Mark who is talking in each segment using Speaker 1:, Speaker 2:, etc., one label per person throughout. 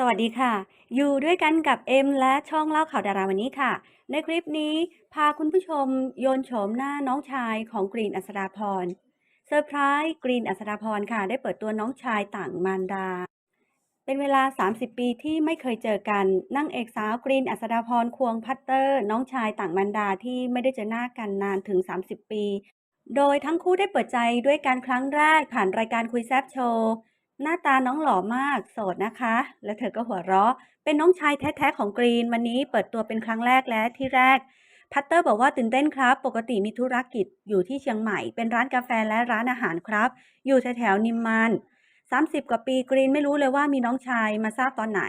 Speaker 1: สวัสดีค่ะ อยู่ด้วยกันกับเอ็มและช่องเล่าข่าวดาราวันนี้ค่ะ ในคลิปนี้พาคุณผู้ชมโยนโฉมหน้าน้องชายของกรีนอัศดาพรเซอร์ไพรส์กรีนอัศดาพรค่ะ ได้เปิดตัวน้องชายต่างมารดา เป็นเวลา 30 ปีที่ไม่เคยเจอกันนั่งเอกสาวกรีนอัศดาพรควงพัตเตอร์ น้องชายต่างมารดาที่ไม่ได้เจอหน้ากันนานถึง 30 ปี โดยทั้งคู่ได้เปิดใจด้วยการครั้งแรกผ่านรายการคุยแซบโชว์ หน้าตาน้องหล่อมากโสดนะคะ และเธอก็หัวเราะ เป็นน้องชายแท้ๆของกรีนวันนี้เปิดตัวเป็นครั้งแรกและที่แรกพัตเตอร์บอกว่าตื่นเต้นครับ ปกติมีธุรกิจอยู่ที่เชียงใหม่ เป็นร้านกาแฟและร้านอาหารครับ อยู่แถวๆนิมมาน30 กว่าปีกรีนไม่รู้เลยว่ามีน้องชายมาทราบตอนไหน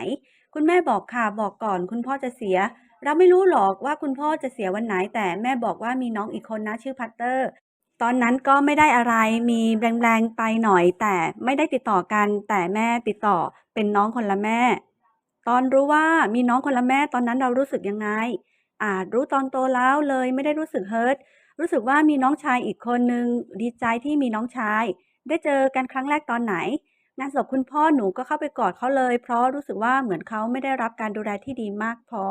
Speaker 1: คุณแม่บอกค่ะบอกก่อนคุณพ่อจะเสีย เราไม่รู้หรอกว่าคุณพ่อจะเสียวันไหนแต่แม่บอกว่ามีน้องอีกคนนะชื่อพัตเตอร์ ตอนนั้นก็ไม่ได้อะไรมีแรงๆไปหน่อย แต่ไม่ได้ติดต่อกัน แต่แม่ติดต่อเป็นน้องคนละแม่ ตอนรู้ว่ามีน้องคนละแม่ตอนนั้นเรารู้สึกยังไง อาจรู้ตอนโตแล้วเลยไม่ได้รู้สึกเฮิร์ตรู้สึกว่ามีน้องชายอีกคนนึงดีใจที่มีน้องชาย ได้เจอกันครั้งแรกตอนไหน งานศพคุณพ่อหนูก็เข้าไปกอดเขาเลย เพราะรู้สึกว่าเหมือนเขาไม่ได้รับการดูแลที่ดีมากพอ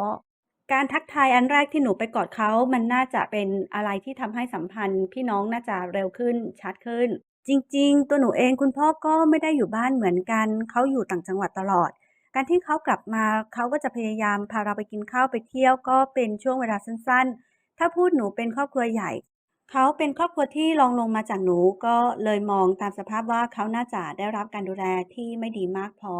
Speaker 1: การทักทายอันแรกที่หนูไปกอดเขา มันน่าจะเป็นอะไรที่ทำให้สัมพันธ์พี่น้องน่าจะเร็วขึ้นชัดขึ้น จริง ๆ ตัวหนูเองคุณพ่อก็ไม่ได้อยู่บ้านเหมือนกันเขาอยู่ต่างจังหวัดตลอด การที่เขากลับมาเขาก็จะพยายามพาเราไปกินข้าวไปเที่ยวก็เป็นช่วงเวลาสั้น ๆ ถ้าพูดหนูเป็นครอบครัวใหญ่เขาเป็นครอบครัวที่รองลงมาจากหนูก็เลยมองตามสภาพว่าเขาน่าจะได้รับการดูแลที่ไม่ดีมากพอ